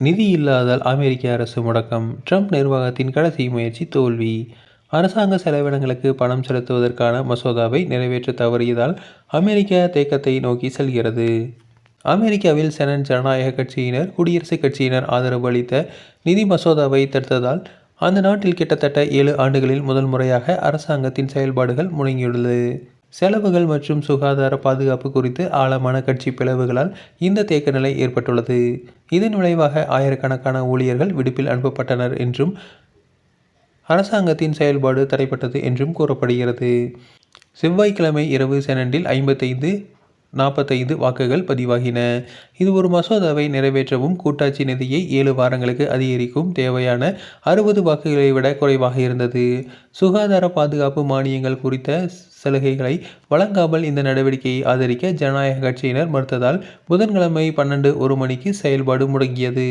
நிதி இல்லாதால் அமெரிக்க அரசு முடக்கம் ட்ரம்ப் நிர்வாகத்தின் கடைசி முயற்சி தோல்வி அரசாங்க செலவினங்களுக்கு பணம் செலுத்துவதற்கான மசோதாவை நிறைவேற்ற தவறியதால் அமெரிக்கா தேக்கத்தை நோக்கி செல்கிறது. அமெரிக்காவில் செனட் ஜனநாயக கட்சியினர் குடியரசுக் கட்சியினர் ஆதரவு அளித்த நிதி மசோதாவை தடுத்ததால் அந்த நாட்டில் கிட்டத்தட்ட ஏழு ஆண்டுகளில் முதல் முறையாக அரசாங்கத்தின் செயல்பாடுகள் முடங்கியுள்ளது. செலவுகள் மற்றும் சுகாதார பாதுகாப்பு குறித்து ஆழமான கட்சி பிளவுகளால் இந்த தேக்க நிலை ஏற்பட்டுள்ளது. இதன் விளைவாக ஆயிரக்கணக்கான ஊழியர்கள் விடுப்பில் அனுப்பப்பட்டனர் என்றும் அரசாங்கத்தின் செயல்பாடு தடைப்பட்டது என்றும் கூறப்படுகிறது. செவ்வாய்க்கிழமை இரவு செனட்டில் நாற்பத்தைந்து வாக்குகள் பதிவாகின. இது ஒரு மசோதாவை நிறைவேற்றவும் கூட்டாட்சி நிதியை ஏழு வாரங்களுக்கு அதிகரிக்கும் தேவையான அறுபது வாக்குகளை விட குறைவாக இருந்தது. சுகாதார பாதுகாப்பு மானியங்கள் குறித்த சலுகைகளை வழங்காமல் இந்த நடவடிக்கையை ஆதரிக்க ஜனநாயக கட்சியினர் மறுத்ததால் புதன்கிழமை பன்னெண்டு ஒரு மணிக்கு செயல்பாடு முடங்கியது.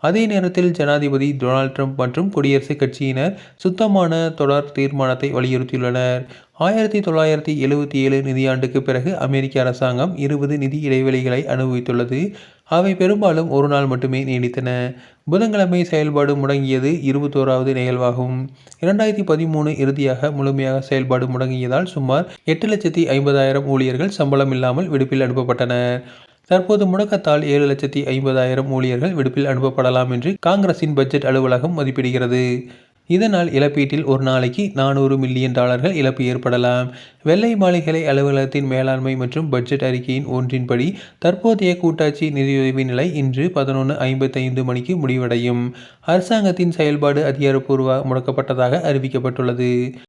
அதே நேரத்தில் ஜனாதிபதி டொனால்ட் ட்ரம்ப் மற்றும் குடியரசுக் கட்சியினர் சுத்தமான தொடர் தீர்மானத்தை வலியுறுத்தியுள்ளனர். ஆயிரத்தி தொள்ளாயிரத்தி எழுபத்தி ஏழு நிதியாண்டுக்கு பிறகு அமெரிக்க அரசாங்கம் இருபது நிதி இடைவெளிகளை அனுபவித்துள்ளது. அவை பெரும்பாலும் ஒரு நாள் மட்டுமே நீடித்தன. புதன்கிழமை செயல்பாடு முடங்கியது இருபத்தோராவது நிகழ்வாகும். இரண்டாயிரத்தி பதிமூணு இறுதியாக முழுமையாக செயல்பாடு முடங்கியதால் சுமார் எட்டு லட்சத்தி ஐம்பதாயிரம் ஊழியர்கள் சம்பளம் இல்லாமல் விடுப்பில் அனுப்பப்பட்டனர். தற்போது முடக்கத்தால் ஏழு லட்சத்தி ஐம்பதாயிரம் ஊழியர்கள் விடுப்பில் அனுப்பப்படலாம் என்று காங்கிரசின் பட்ஜெட் அலுவலகம் மதிப்பிடுகிறது. இதனால் இழப்பீட்டில் ஒரு நாளைக்கு நானூறு மில்லியன் டாலர்கள் இழப்பு ஏற்படலாம். வெள்ளை மாளிகை அலுவலகத்தின் மேலாண்மை மற்றும் பட்ஜெட் அறிக்கையின் ஒன்றின்படி தற்போதைய கூட்டாட்சி நிதியுதவி நிலை இன்று பதினொன்று ஐம்பத்தைந்து மணிக்கு முடிவடையும். அரசாங்கத்தின் செயல்பாடு அதிகாரப்பூர்வ முடக்கப்பட்டதாக அறிவிக்கப்பட்டுள்ளது.